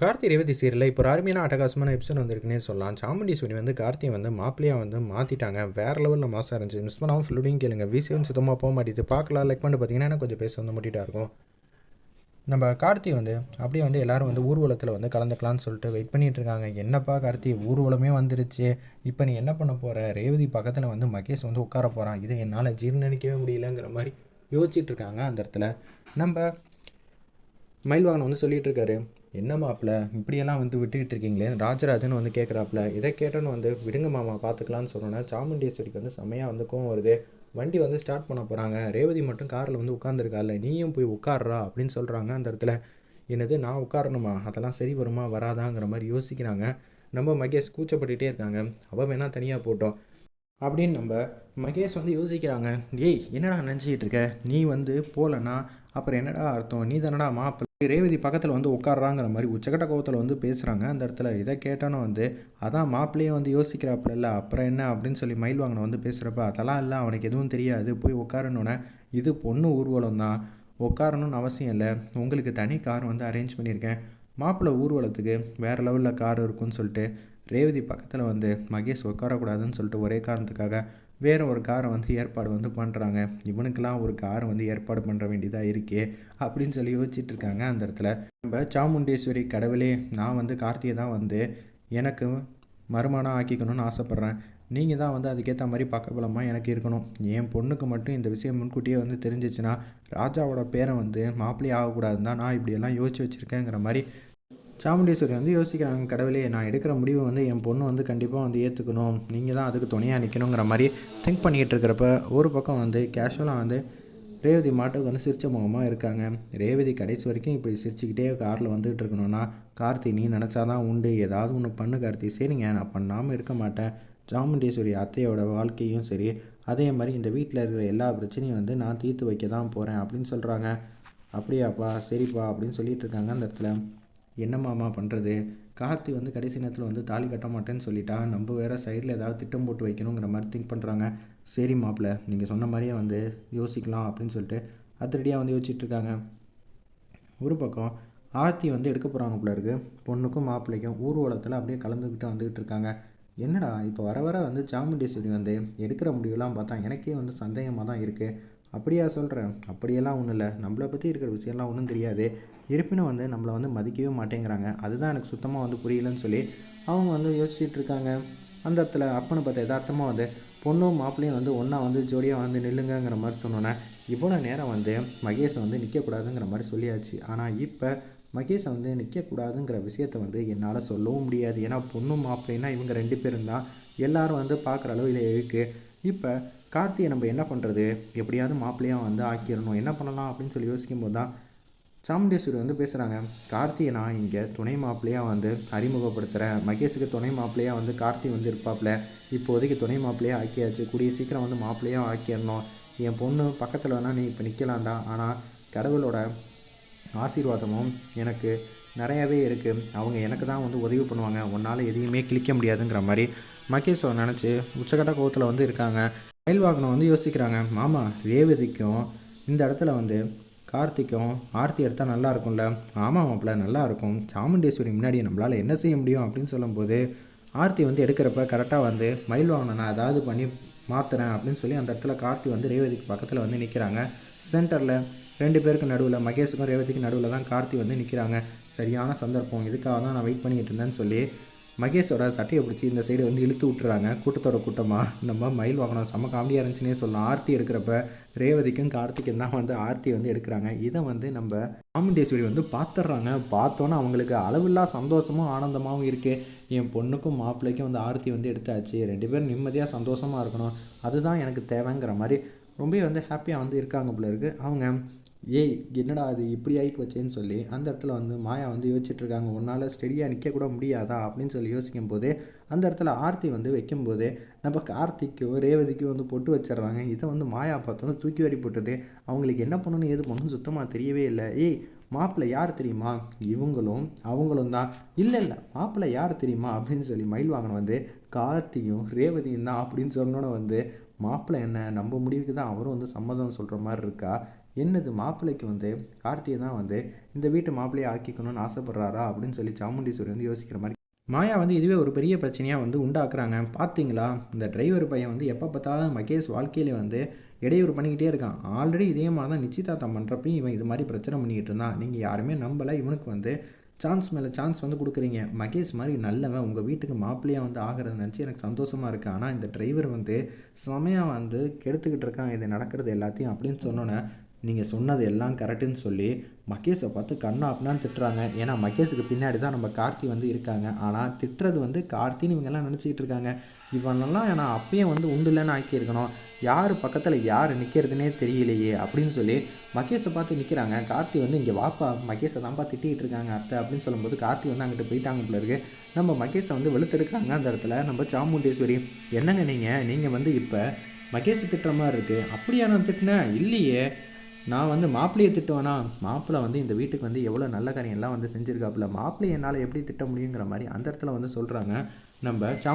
கார்த்தி ரேவதி சீரியலில் இப்போ ஒரு அருமையான அட்டகாசமான எபிசோட் வந்திருக்குன்னே சொல்லலாம். சாமுண்டீஸ்வரி வந்து கார்த்தியை வந்து மாப்பிள்ளையாக வந்து மாற்றிட்டாங்க வேறு லெவலில் மாசம் இருந்துச்சு. மிஸ் பண்ணாமல் ஃபுல்லுடையும் கேளுங்க. விசியும் சுத்தமாக போக மாட்டேது பார்க்கலாம். லைக் பண்ணி பார்த்தீங்கன்னா கொஞ்சம் பேச வந்து முட்டிட்டா இருக்கும். நம்ம கார்த்தி வந்து அப்படியே வந்து எல்லாரும் வந்து ஊர்வலத்தில் வந்து கலந்துக்கலாம்னு சொல்லிட்டு வெயிட் பண்ணிகிட்டு இருக்காங்க. என்னப்பா கார்த்தி? ஊர்வலமே வந்துருச்சு. இப்போ நீ என்ன பண்ண போகிற ரேவதி பக்கத்தில் வந்து மகேஷ் வந்து உட்கார போகிறான் இதை என்னால் ஜீர்ணிக்கவே முடியலங்கிற மாதிரி யோசிச்சுட்டு இருக்காங்க அந்த இடத்துல. நம்ம மயில்வாகனம் வந்து சொல்லிகிட்டு இருக்காரு. என்ன மாப்பிள்ள இப்படியெல்லாம் வந்து விட்டுக்கிட்டு இருக்கீங்களே ராஜராஜன் வந்து கேட்குறாப்புல இதை கேட்டோன்னு வந்து விடுங்க மாமா பார்த்துக்கலான்னு சொன்னோன்னா சாமுண்டீஸ்வரிக்கு வந்து செம்மையாக வந்து கோவம் வருது. வண்டி வந்து ஸ்டார்ட் பண்ண போகிறாங்க ரேவதி மட்டும் காரில் வந்து உட்காந்துருக்கால நீயும் போய் உட்கார்றா அப்படின்னு சொல்கிறாங்க அந்த இடத்துல. என்னது? நான் உட்காரணுமா? அதெல்லாம் சரி வருமா? வராதாங்கிற மாதிரி யோசிக்கிறாங்க. நம்ம மகேஷ் கூச்சப்பட்டுகிட்டே இருக்காங்க. அவள் வேணால் தனியாக போட்டோம். அப்படின்னு நம்ம மகேஷ் வந்து யோசிக்கிறாங்க. ஏய் என்னடா நினச்சிக்கிட்டு இருக்க? நீ வந்து போகலன்னா அப்புறம் என்னடா அர்த்தம்? நீ தானடா மாப்பிள்ளை ரேவதி பக்கத்தில் வந்து உட்காடுறாங்கிற மாதிரி உச்சக்கட்ட கோவத்தில் வந்து பேசுகிறாங்க அந்த இடத்துல இதை கேட்டானோ வந்து அதான் மாப்பிள்ளையே வந்து யோசிக்கிறாப்புல அப்புறம் என்ன? அப்படின்னு சொல்லி மயில் வாங்கின வந்து பேசுகிறப்ப அதெல்லாம் இல்லை அவனுக்கு எதுவும் தெரியாது. போய் உட்காரணுன்னே இது பொண்ணு ஊர்வலம் தான். உட்காரணும்னு அவசியம் இல்லை. உங்களுக்கு தனி கார் வந்து அரேஞ்ச் பண்ணியிருக்கேன். மாப்பிள்ளை ஊர்வலத்துக்கு வேறு லெவலில் கார் இருக்குன்னு சொல்லிட்டு ரேவதி பக்கத்தில் வந்து மகேஷ் உட்காரக்கூடாதுன்னு சொல்லிட்டு ஒரே காரணத்துக்காக வேறு ஒரு காரை வந்து ஏற்பாடு வந்து பண்ணுறாங்க இவனுக்கெல்லாம் ஒரு காரை வந்து ஏற்பாடு பண்ணுற வேண்டியதாக இருக்கே அப்படின்னு சொல்லி யோசிச்சுட்டு இருக்காங்க அந்த இடத்துல. நம்ம சாமுண்டேஸ்வரி கடவுளே நான் வந்து கார்த்திகை தான் வந்து எனக்கு மறுமணம் ஆக்கிக்கணும்னு ஆசைப்பட்றேன். நீங்கள் தான் வந்து அதுக்கேற்ற மாதிரி பக்கபலமாக எனக்கு இருக்கணும். என் பொண்ணுக்கு மட்டும் இந்த விஷயம் முன்கூட்டியே வந்து தெரிஞ்சிச்சுன்னா ராஜாவோட பேரை வந்து மாப்பிள்ளை ஆகக்கூடாதுன்னு தான் நான் இப்படியெல்லாம் யோசிச்சு வச்சுருக்கேங்கிற மாதிரி சாமுண்டீஸ்வரி வந்து யோசிக்கிறாங்க கடவுளே நான் எடுக்கிற முடிவு வந்து என் பொண்ணு வந்து கண்டிப்பாக வந்து ஏற்றுக்கணும் நீங்கள் தான் அதுக்கு துணையாக நிற்கணுங்கிற மாதிரி திங்க் பண்ணிகிட்டு இருக்கிறப்ப ஒரு பக்கம் வந்து கேஷுவலாக வந்து ரேவதி மாட்டுக்கு வந்து சிரிச்ச முகமாக இருக்காங்க. ரேவதி கடைசி வரைக்கும் இப்படி சிரிச்சுக்கிட்டே காரில் வந்துகிட்டு இருக்கணும்னா கார்த்தி நீ நினச்சாதான் உண்டு. ஏதாவது ஒன்று பண்ணு கார்த்தி. சரிங்க நான் பண்ணாமல் இருக்க மாட்டேன். சாமுண்டீஸ்வரி அத்தையோட வாழ்க்கையும் சரி. அதே மாதிரி இந்த வீட்டில் இருக்கிற எல்லா பிரச்சனையும் வந்து நான் தீர்த்து வைக்க தான் போகிறேன் அப்படின்னு சொல்கிறாங்க அப்படியாப்பா சரிப்பா அப்படின்னு சொல்லிட்டு இருக்காங்க அந்த இடத்துல. என்ன மாமா பண்ணுறது கார்த்தி வந்து கடைசி நேரத்தில் வந்து தாலி கட்ட மாட்டேன்னு சொல்லிட்டா? நம்ம வேறு சைடில் ஏதாவது திட்டம் போட்டு வைக்கணுங்கிற மாதிரி திங்க் பண்ணுறாங்க சரி மாப்பிள்ள நீங்கள் சொன்ன மாதிரியே வந்து யோசிக்கலாம் அப்படின்னு சொல்லிட்டு அதிரடியாக வந்து யோசிச்சுட்ருக்காங்க ஒரு பக்கம் ஆர்த்தி வந்து எடுக்க போகிறாங்க போல இருக்குது பொண்ணுக்கும் மாப்பிள்ளைக்கும் ஊர்வலத்தில் அப்படியே கலந்துக்கிட்டு வந்துக்கிட்டு இருக்காங்க. என்னடா இப்போ வர வர வந்து சாமுண்டீஸ்வரி வந்து எடுக்கிற முடிவுலாம் பார்த்தா எனக்கே வந்து சந்தேகமாக தான் இருக்குது அப்படியா சொல்கிறேன் அப்படியெல்லாம் ஒன்றும் இல்லை. நம்மளை பற்றி இருக்கிற விஷயம்லாம் ஒன்றும் தெரியாது. இருப்பினும் வந்து நம்மளை வந்து மதிக்கவே மாட்டேங்கிறாங்க. அதுதான் எனக்கு சுத்தமாக வந்து புரியலன்னு சொல்லி அவங்க வந்து யோசிச்சுட்டு இருக்காங்க. அந்த இடத்துல அப்பனை பார்த்த யதார்த்தமாக வந்து பொண்ணும் மாப்பிள்ளையும் வந்து ஒன்றா வந்து ஜோடியாக வந்து நில்லுங்கிற மாதிரி சொன்னோன்னே இவ்வளோ நேரம் வந்து மகேஷை வந்து நிற்கக்கூடாதுங்கிற மாதிரி சொல்லியாச்சு. ஆனால் இப்போ மகேஷை வந்து நிற்கக்கூடாதுங்கிற விஷயத்த வந்து என்னால் சொல்லவும் முடியாது. ஏன்னா பொண்ணும் மாப்பிள்ளைன்னா இவங்க ரெண்டு பேரும் தான். எல்லோரும் வந்து பார்க்குற அளவு இதில் இருக்குது இப்போ கார்த்தியை நம்ம என்ன பண்ணுறது எப்படியாவது மாப்பிள்ளையாக வந்து ஆக்கிடணும் என்ன பண்ணலாம் அப்படின்னு சொல்லி யோசிக்கும் போது தான் சாமுண்டேஸ்வரி வந்து பேசுகிறாங்க கார்த்தியை நான் இங்கே துணை மாப்பிள்ளையாக வந்து அறிமுகப்படுத்துகிறேன் மகேஷுக்கு துணை மாப்பிள்ளையாக வந்து கார்த்தி வந்து இருப்பாப்புல. இப்போதைக்கு துணை மாப்பிள்ளையாக ஆக்கியாச்சு. கூடிய சீக்கிரம் வந்து மாப்பிள்ளையாக ஆக்கிடணும் என் பொண்ணு பக்கத்தில் வேணால் நீ இப்போ நிற்கலாண்டா ஆனால் கடவுளோட ஆசீர்வாதமும் எனக்கு நிறையாவே இருக்குது அவங்க எனக்கு தான் வந்து உதவி பண்ணுவாங்க. உன்னால் எதையுமே கிளிக்க முடியாதுங்கிற மாதிரி மகேஷ் நினச்சி உச்சக்கட்ட கோவத்தில் வந்து இருக்காங்க. மயில் வாகனம் வந்து யோசிக்கிறாங்க மாமா ரேவதிக்கும் இந்த இடத்துல வந்து கார்த்திக்கும் ஆர்த்தி எடுத்தால் நல்லா இருக்கும்ல? ஆமாம் மாப்பிள்ள நல்லா இருக்கும். சாமுண்டேஸ்வரி முன்னாடி நம்மளால் என்ன செய்ய முடியும்? அப்படின்னு சொல்லும்போது ஆர்த்தி வந்து எடுக்கிறப்ப கரெக்டாக வந்து மயில் வாகனம் நான் ஏதாவது பண்ணி மாற்றுறேன் அப்படின்னு சொல்லி அந்த இடத்துல கார்த்தி வந்து ரேவதிக்கு பக்கத்தில் வந்து நிற்கிறாங்க சென்டரில் ரெண்டு பேருக்கு நடுவில் மகேஷுக்கும் ரேவதிக்கும் நடுவில் தான் கார்த்தி வந்து நிற்கிறாங்க சரியான சந்தர்ப்பம். இதுக்காக தான் நான் வெயிட் பண்ணிகிட்டு இருந்தேன்னு சொல்லி மகேஷோட சட்டையை பிடிச்சி இந்த சைடு வந்து இழுத்து விட்டுறாங்க. கூட்டத்தோட கூட்டமாக நம்ம மயில் வாகனம் செம்ம காமெடியாக இருந்துச்சுன்னே சொல்லலாம். ஆர்த்தி எடுக்கிறப்ப ரேவதிக்கும் கார்த்திக்கும் தான் வந்து ஆர்த்தி வந்து எடுக்கிறாங்க. இதை வந்து நம்ம காமெண்டேஸ்வரி வந்து பார்த்துட்றாங்க பார்த்தோன்னே அவங்களுக்கு அளவில்லா சந்தோஷமும் ஆனந்தமாகவும் இருக்குது என் பொண்ணுக்கும் மாப்பிள்ளைக்கும் வந்து ஆர்த்தி வந்து எடுத்தாச்சு. ரெண்டு பேரும் நிம்மதியாக சந்தோஷமாக இருக்கணும். அதுதான் எனக்கு தேவைங்கிற மாதிரி ரொம்ப வந்து ஹாப்பியாக வந்து இருக்காங்க போல இருக்குது அவங்க ஏய் என்னடா அது இப்படி ஆகி போச்சேன்னு சொல்லி அந்த இடத்துல வந்து மாயா வந்து யோசிச்சுட்ருக்காங்க. உன்னால் ஸ்டெடியாக நிற்கக்கூட முடியாதா அப்படின்னு சொல்லி யோசிக்கும் போது அந்த இடத்துல ஆர்த்தி வந்து வைக்கும்போது நம்ம கார்த்திக்கோ ரேவதிக்கோ வந்து பொட்டு வச்சிடுறாங்க. இதை வந்து மாயா பார்த்தோன்னு தூக்கி வரி போட்டது. அவங்களுக்கு என்ன பண்ணணும்னு எது பண்ணணும்னு சுத்தமாக தெரியவே இல்லை. ஏய் மாப்பிள்ளை யார் தெரியுமா? இவங்களும் அவங்களும் தான். இல்லை இல்லை மாப்பிள்ளை யார் தெரியுமா? அப்படின்னு சொல்லி மயில் வாங்கின வந்து கார்த்தியும் ரேவதியும் தான் அப்படின்னு சொன்னோன்னே வந்து மாப்பிள்ளை என்ன நம்ம முடிவுக்கு தான் அவரும் வந்து சம்மதம் சொல்கிற மாதிரி இருக்கா? என்னது மாப்பிள்ளைக்கு வந்து கார்த்தியை தான் வந்து இந்த வீட்டு மாப்பிள்ளையை ஆக்கிக்கணும்னு ஆசைப்படுறாரா அப்படின்னு சொல்லி சாமுண்டீஸ்வரி வந்து யோசிக்கிற மாதிரி மாயா வந்து இதுவே ஒரு பெரிய பிரச்சனையாக வந்து உண்டாக்குறாங்க. பார்த்தீங்களா இந்த டிரைவர் பையன் வந்து எப்போ பார்த்தாலும் மகேஷ் வாழ்க்கையில வந்து இடையூறு பண்ணிக்கிட்டே இருக்கான். ஆல்ரெடி இதே மாதிரி தான் நிச்சயதார்த்தம் பண்ணுறப்பையும் இவன் இது மாதிரி பிரச்சனை பண்ணிக்கிட்டு இருந்தான். நீங்கள் யாருமே நம்பலை. இவனுக்கு வந்து சான்ஸ் மேலே சான்ஸ் வந்து கொடுக்குறீங்க. மகேஷ் மாதிரி நல்லவன் உங்கள் வீட்டுக்கு மாப்பிள்ளையாக வந்து ஆகிறத நினச்சி எனக்கு சந்தோஷமாக இருக்குது ஆனால் இந்த டிரைவர் வந்து செமையாக வந்து கெடுத்துக்கிட்டு இருக்கான். இது நடக்கிறது எல்லாத்தையும் அப்படின்னு சொன்னோன்னே நீங்கள் சொன்னது எல்லாம் கரெக்டுன்னு சொல்லி மகேஷை பார்த்து கண்ணா அப்படின்னு திட்டுறாங்க. ஏன்னா மகேஷுக்கு பின்னாடி தான் நம்ம கார்த்தி வந்து இருக்காங்க. ஆனால் திட்டுறது வந்து கார்த்தின்னு இவங்கெல்லாம் நினச்சிக்கிட்டு இருக்காங்க. இவனெல்லாம் ஏன்னா அப்பயும் வந்து உண்டுலன்னு ஆக்கியிருக்கணும். யார் பக்கத்தில் யார் நிற்கிறதுனே தெரியலையே அப்படின்னு சொல்லி மகேஷை பார்த்து நிற்கிறாங்க கார்த்தி வந்து இங்கே வாப்பா மகேஷை தான்ப்பா திட்டிகிட்டு இருக்காங்க அத்தை அப்படின்னு சொல்லும்போது கார்த்தி வந்து அங்கிட்டு போயிட்டாங்க போல இருக்கு. நம்ம மகேஷை வந்து வெளுத்தெடுக்கிறாங்க அந்த இடத்துல. நம்ம சாமுண்டேஸ்வரி என்னங்க நீங்கள் நீங்கள் வந்து இப்போ மகேஷை திட்டுற மாதிரி இருக்குது அப்படியா நான் திட்டினேன்? இல்லையே. நான் வந்து மாப்பிள்ளையை திட்டுவேனா? மாப்பிள்ளை வந்து இந்த வீட்டுக்கு வந்து எவ்வளோ நல்ல காரியம்லாம் வந்து செஞ்சுருக்காப்புல. மாப்பிள்ளை என்னால் எப்படி திட்ட முடியுங்கிற மாதிரி அந்த இடத்துல வந்து சொல்கிறாங்க நம்ம சா